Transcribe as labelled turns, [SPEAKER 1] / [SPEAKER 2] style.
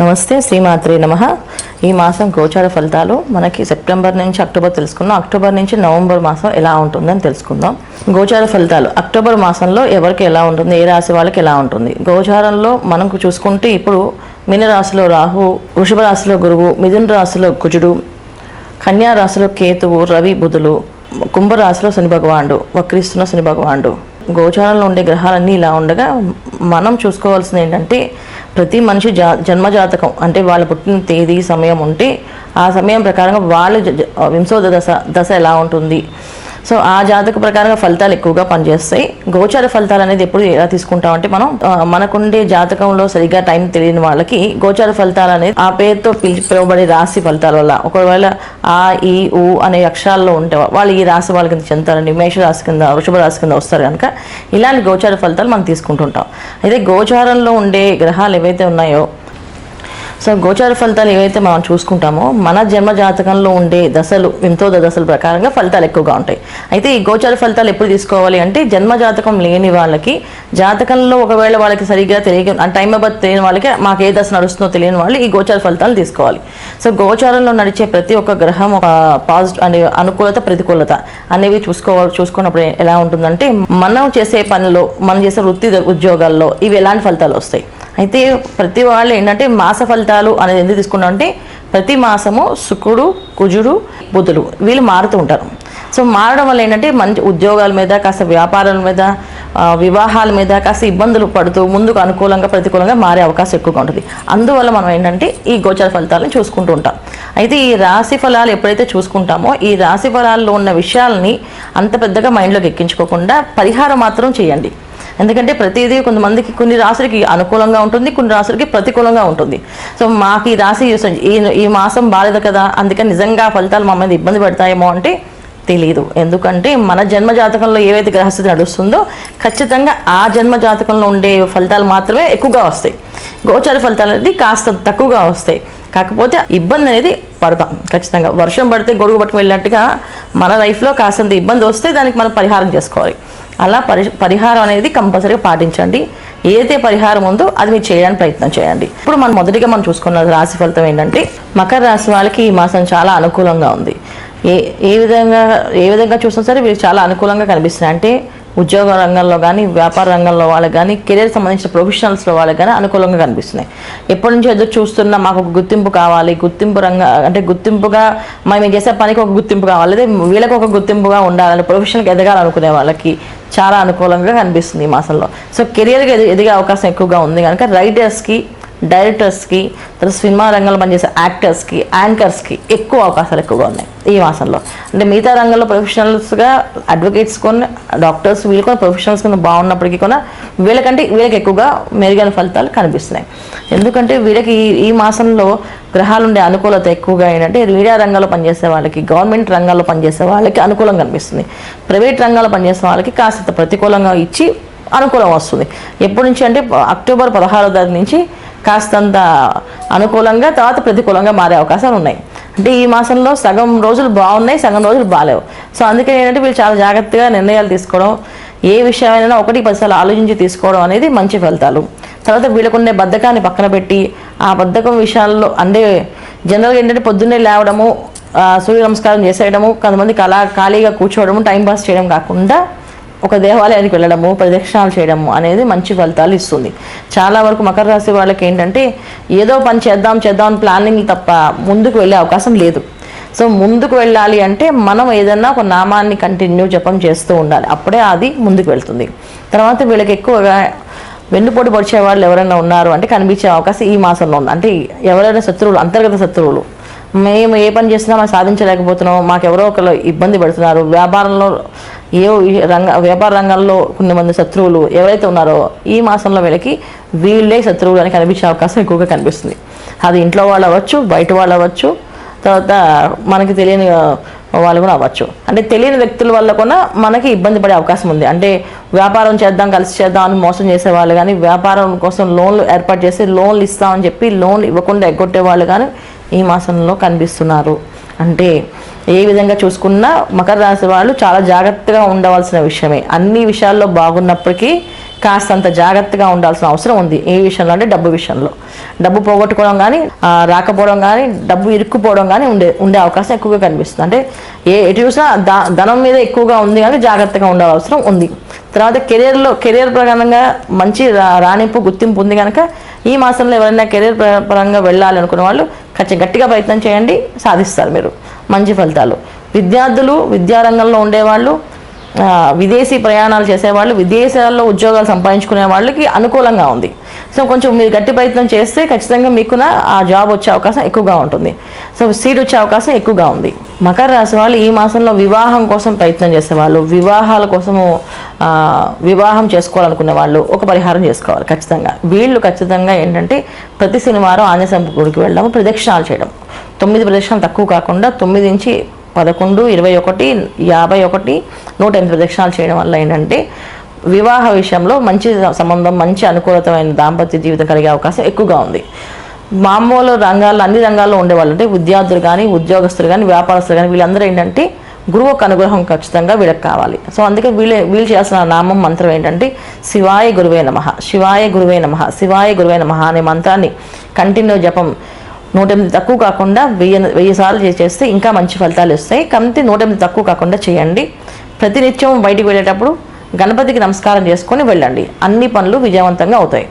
[SPEAKER 1] నమస్తే శ్రీమాత్రి నమ. ఈ మాసం గోచార ఫలితాలు మనకి సెప్టెంబర్ నుంచి అక్టోబర్ తెలుసుకుందాం. అక్టోబర్ నుంచి నవంబర్ మాసం ఎలా ఉంటుందని తెలుసుకుందాం. గోచార ఫలితాలు. అక్టోబర్ మాసంలో ఎవరికి ఎలా ఉంటుంది? ఏ రాశి వాళ్ళకి ఎలా ఉంటుంది? గోచారంలో మనకు చూసుకుంటే ఇప్పుడు మీనరాశిలో రాహు వృషభ రాశిలో గురువు మిథున రాశిలో కుజుడు కన్యా రాశిలో కేతువు రవి బుధులు కుంభరాశిలో శని భగవానుడు వక్రిస్తున్న శని భగవానుడు. గోచారంలో ఉండే గ్రహాలన్నీ ఇలా ఉండగా మనం చూసుకోవాల్సింది ఏంటంటే ప్రతి మనిషి జా జన్మజాతకం అంటే వాళ్ళ పుట్టిన తేదీ సమయం ఉంటే ఆ సమయం ప్రకారంగా వాళ్ళ వింశోద దశ దశ ఎలా ఉంటుంది సో ఆ జాతక ప్రకారంగా ఫలితాలు ఎక్కువగా పనిచేస్తాయి. గోచార ఫలితాలు అనేది ఎప్పుడు ఎలా తీసుకుంటామంటే మనం మనకుండే జాతకంలో సరిగ్గా టైం తెలియని వాళ్ళకి గోచార ఫలితాలు అనేది ఆ పేరుతో పిలిచి పిలువబడే రాశి ఫలితాల వల్ల. ఒకవేళ ఆ ఈ ఊ అనే అక్షరాల్లో ఉంటే వాళ్ళు ఈ రాశి వాళ్ళ కింద చెందుతారండి మేష రాశి కింద వృషభ రాశి కింద వస్తారు కనుక ఇలాంటి గోచార ఫలితాలు మనం తీసుకుంటుంటాం. అయితే గోచారంలో ఉండే గ్రహాలు ఏవైతే ఉన్నాయో సో గోచార ఫలితాలు ఏవైతే మనం చూసుకుంటామో మన జన్మ జాతకంలో ఉండే దశలు వింతోద దశల ప్రకారంగా ఫలితాలు ఎక్కువగా ఉంటాయి. అయితే ఈ గోచార ఫలితాలు ఎప్పుడు తీసుకోవాలి అంటే జన్మ జాతకం లేని వాళ్ళకి జాతకంలో ఒకవేళ వాళ్ళకి సరిగ్గా తెలియ టైం బర్త్ తెలియని వాళ్ళకి మాకు ఏ దశ నడుస్తుందో తెలియని వాళ్ళు ఈ గోచార ఫలితాలు తీసుకోవాలి. సో గోచారంలో నడిచే ప్రతి ఒక్క గ్రహం ఒక పాజిటివ్ అనే అనుకూలత ప్రతికూలత అనేవి చూసుకోవాలి చూసుకున్నప్పుడు ఎలా ఉంటుందంటే మనం చేసే పనిలో మనం చేసే వృత్తి ఉద్యోగాల్లో ఇవి ఎలాంటి ఫలితాలు వస్తాయి? అయితే ప్రతి వాళ్ళు ఏంటంటే మాస ఫలితాలు అనేది ఎందుకు తీసుకున్నాం అంటే ప్రతి మాసము శుక్రుడు కుజుడు బుధుడు వీళ్ళు మారుతూ ఉంటారు. సో మారడం వల్ల ఏంటంటే మంచి ఉద్యోగాల మీద కాస్త వ్యాపారాల మీద వివాహాల మీద కాస్త ఇబ్బందులు పడుతూ ముందుకు అనుకూలంగా ప్రతికూలంగా మారే అవకాశం ఎక్కువగా ఉంటుంది. అందువల్ల మనం ఏంటంటే ఈ గోచర ఫలితాలను చూసుకుంటూ ఉంటాం. అయితే ఈ రాశి ఫలాలు ఎప్పుడైతే చూసుకుంటామో ఈ రాశి ఫలాల్లో ఉన్న విషయాల్ని అంత పెద్దగా మైండ్లోకి ఎక్కించుకోకుండా పరిహారం మాత్రం చేయండి. ఎందుకంటే ప్రతిదీ కొంతమందికి కొన్ని రాశులకి అనుకూలంగా ఉంటుంది కొన్ని రాశులకి ప్రతికూలంగా ఉంటుంది. సో మాకు ఈ రాశి ఈ ఈ మాసం బాలేదు కదా అందుకని నిజంగా ఫలితాలు మా మీద ఇబ్బంది పెడతాయేమో అంటే తెలియదు ఎందుకంటే మన జన్మ జాతకంలో ఏవైతే గ్రహస్థితి నడుస్తుందో ఖచ్చితంగా ఆ జన్మ జాతకంలో ఉండే ఫలితాలు మాత్రమే ఎక్కువగా వస్తాయి. గోచార ఫలితాలు అనేది కాస్త తక్కువగా వస్తాయి. కాకపోతే ఇబ్బంది అనేది పడతాం ఖచ్చితంగా. వర్షం పడితే గొడుగు పట్టుకు వెళ్ళినట్టుగా మన లైఫ్లో కాస్తంత ఇబ్బంది వస్తే దానికి మనం పరిహారం చేసుకోవాలి. అలా పరి పరిహారం అనేది కంపల్సరీగా పాటించండి. ఏదైతే పరిహారం ఉందో అది మీరు చేయడానికి ప్రయత్నం చేయండి. ఇప్పుడు మనం మొదటిగా మనం చూసుకున్న రాశి ఫలితం ఏంటంటే మకర రాశి వాళ్ళకి ఈ మాసం చాలా అనుకూలంగా ఉంది. ఏ ఏ విధంగా ఏ విధంగా చూసినా సరే వీరికి చాలా అనుకూలంగా కనిపిస్తున్నాయి. అంటే ఉద్యోగ రంగంలో కానీ వ్యాపార రంగంలో వాళ్ళకి కానీ కెరీర్ సంబంధించిన ప్రొఫెషనల్స్లో వాళ్ళకి కానీ అనుకూలంగా కనిపిస్తున్నాయి. ఎప్పటి నుంచో ఎదురు చూస్తున్నా మాకు ఒక గుర్తింపు కావాలి. గుర్తింపు రంగ అంటే గుర్తింపుగా మేము చేసే పనికి ఒక గుర్తింపు కావాలి. లేదా వీళ్ళకి ఒక గుర్తింపుగా ఉండాలని ప్రొఫెషనల్కి ఎదగాలనుకునే వాళ్ళకి చాలా అనుకూలంగా కనిపిస్తుంది ఈ మాసంలో. సో కెరియర్కి ఎదిగే అవకాశం ఎక్కువగా ఉంది. కనుక రైటర్స్కి డైరెక్టర్స్కి తర్వాత సినిమా రంగంలో పనిచేసే యాక్టర్స్కి యాంకర్స్కి ఎక్కువ అవకాశాలు ఎక్కువగా ఉన్నాయి ఈ మాసంలో. అంటే మిగతా రంగంలో ప్రొఫెషనల్స్గా అడ్వకేట్స్ కొన్ని డాక్టర్స్ వీళ్ళు కూడా ప్రొఫెషనల్స్ కింద బాగున్నప్పటికీ కూడా వీళ్ళకంటే వీళ్ళకి ఎక్కువగా మెరుగైన ఫలితాలు కనిపిస్తున్నాయి. ఎందుకంటే వీళ్ళకి ఈ- ఈ మాసంలో గ్రహాలు ఉండే అనుకూలత ఎక్కువగా ఏంటంటే మీడియా రంగంలో పనిచేసే వాళ్ళకి గవర్నమెంట్ రంగాల్లో పనిచేసే వాళ్ళకి అనుకూలంగా కనిపిస్తుంది ప్రైవేట్ రంగాల్లో పనిచేసే వాళ్ళకి కాస్త ప్రతికూలంగా ఇచ్చి అనుకూలం వస్తుంది. ఎప్పటి నుంచి అంటే అక్టోబర్ పదహారో తారీఖు నుంచి కాస్తంత అనుకూలంగా తర్వాత ప్రతికూలంగా మారే అవకాశాలు ఉన్నాయి. అంటే ఈ మాసంలో సగం రోజులు బాగున్నాయి సగం రోజులు బాగాలేవు. సో అందుకని ఏంటంటే వీళ్ళు చాలా జాగ్రత్తగా నిర్ణయాలు తీసుకోవడం ఏ విషయమైనా ఒకటి పదిసార్లు ఆలోచించి తీసుకోవడం అనేది మంచి ఫలితాలు. తర్వాత వీళ్ళకుండే బద్ధకాన్ని పక్కన పెట్టి ఆ బద్ధకం విషయాల్లో అంటే జనరల్గా ఏంటంటే పొద్దున్నే లేవడము సూర్య నమస్కారం చేసేయడము కొంతమందికి అలా ఖాళీగా కూర్చోవడము టైం పాస్ చేయడం కాకుండా ఒక దేవాలయానికి వెళ్ళడము ప్రదక్షిణాలు చేయడము అనేది మంచి ఫలితాలు ఇస్తుంది. చాలా వరకు మకర రాశి వాళ్ళకి ఏంటంటే ఏదో పని చేద్దాం చేద్దాం అని ప్లానింగ్ తప్ప ముందుకు వెళ్ళే అవకాశం లేదు. సో ముందుకు వెళ్ళాలి అంటే మనం ఏదన్నా ఒక నామాన్ని కంటిన్యూ జపం చేస్తూ ఉండాలి. అప్పుడే అది ముందుకు వెళ్తుంది. తర్వాత వీళ్ళకి ఎక్కువగా వెన్నుపోటు పొడిచే వాళ్ళు ఎవరైనా ఉన్నారు అంటే కనిపించే అవకాశం ఈ మాసంలో ఉంది. అంటే ఎవరైనా శత్రువులు అంతర్గత శత్రువులు మేము ఏ పని చేసినా మనం సాధించలేకపోతున్నాం. మాకు ఎవరో ఒకరు ఇబ్బంది పెడుతున్నారు. వ్యాపారంలో ఏ రంగ వ్యాపార రంగంలో కొంతమంది శత్రువులు ఎవరైతే ఉన్నారో ఈ మాసంలో వీళ్ళకి వీళ్ళే శత్రువులు అని కనిపించే అవకాశం ఎక్కువగా కనిపిస్తుంది. అది ఇంట్లో వాళ్ళు అవ్వచ్చు బయట వాళ్ళు అవ్వచ్చు తర్వాత మనకి తెలియని వాళ్ళు కూడా అవ్వచ్చు. అంటే తెలియని వ్యక్తుల వల్ల కూడా మనకి ఇబ్బంది పడే అవకాశం ఉంది. అంటే వ్యాపారం చేద్దాం కలిసి చేద్దాం అని మోసం చేసే వాళ్ళు కానీ వ్యాపారం కోసం లోన్లు ఏర్పాటు చేసి లోన్లు ఇస్తామని చెప్పి లోన్లు ఇవ్వకుండా ఎగ్గొట్టే వాళ్ళు కానీ ఈ మాసంలో కనిపిస్తున్నారు. అంటే ఏ విధంగా చూసుకున్నా మకర రాశి వాళ్ళు చాలా జాగ్రత్తగా ఉండవలసిన విషయమే. అన్ని విషయాల్లో బాగున్నప్పటికీ కాస్తంత జాగ్రత్తగా ఉండాల్సిన అవసరం ఉంది. ఏ విషయంలో అంటే డబ్బు విషయంలో. డబ్బు పోగొట్టుకోవడం కానీ రాకపోవడం కానీ డబ్బు ఇరుక్కుపోవడం కానీ ఉండే ఉండే అవకాశం ఎక్కువగా కనిపిస్తుంది. అంటే ఏ ఎటు చూసినా దా ధనం మీద ఎక్కువగా ఉంది కానీ జాగ్రత్తగా ఉండాల్సిన అవసరం ఉంది. తర్వాత కెరీర్లో కెరీర్ ప్రకారంగా మంచి రా- రాణింపు గుర్తింపు ఉంది కనుక ఈ మాసంలో ఎవరైనా కెరీర్ పరంగా వెళ్ళాలి అనుకున్న వాళ్ళు ఖచ్చితంగా గట్టిగా ప్రయత్నం చేయండి సాధిస్తారు మీరు. మంచి ఫలితాలు. విద్యార్థులు విద్యారంగంలో ఉండేవాళ్ళు విదేశీ ప్రయాణాలు చేసేవాళ్ళు విదేశాల్లో ఉద్యోగాలు సంపాదించుకునే వాళ్ళకి అనుకూలంగా ఉంది. సో కొంచెం మీరు గట్టి ప్రయత్నం చేస్తే ఖచ్చితంగా మీకున ఆ జాబ్ వచ్చే అవకాశం ఎక్కువగా ఉంటుంది. సో సీట్ వచ్చే అవకాశం ఎక్కువగా ఉంది. మకర రాశి వాళ్ళు ఈ మాసంలో వివాహం కోసం ప్రయత్నం చేసేవాళ్ళు. వివాహాల కోసము వివాహం చేసుకోవాలనుకునే వాళ్ళు ఒక పరిహారం చేసుకోవాలి ఖచ్చితంగా. వీళ్ళు ఖచ్చితంగా ఏంటంటే ప్రతి శనివారం ఆంజనేయ గుడికి వెళ్ళడం ప్రదక్షిణాలు చేయడం. తొమ్మిది ప్రదక్షిణాలు తక్కువ కాకుండా తొమ్మిది నుంచి పదకొండు ఇరవై ఒకటి యాభై ఒకటి నూట ఎనిమిది ప్రదక్షిణాలు చేయడం వల్ల ఏంటంటే వివాహ విషయంలో మంచి సంబంధం మంచి అనుకూలతమైన దాంపత్య జీవితం కలిగే అవకాశం ఎక్కువగా ఉంది. మామూలు రంగాల్లో అన్ని రంగాల్లో ఉండేవాళ్ళు. అంటే విద్యార్థులు కానీ ఉద్యోగస్తులు కానీ వ్యాపారస్తులు కానీ వీళ్ళందరూ ఏంటంటే గురువు యొక్క అనుగ్రహం ఖచ్చితంగా వీళ్ళకి కావాలి. సో అందుకే వీళ్ళే వీళ్ళు చేస్తున్న నామం మంత్రం ఏంటంటే శివాయ గురువే నమ. శివాయ గురువే నమ. శివాయ గురువే నమ అనే మంత్రాన్ని కంటిన్యూ జపం నూట ఎనిమిది తక్కువ కాకుండా వెయ్యి వెయ్యి సార్లు చేస్తే ఇంకా మంచి ఫలితాలు వస్తాయి. కాబట్టి నూట ఎనిమిది తక్కువ కాకుండా చేయండి. ప్రతినిత్యం బయటికి వెళ్ళేటప్పుడు గణపతికి నమస్కారం చేసుకొని వెళ్ళండి. అన్ని పనులు విజయవంతంగా అవుతాయి.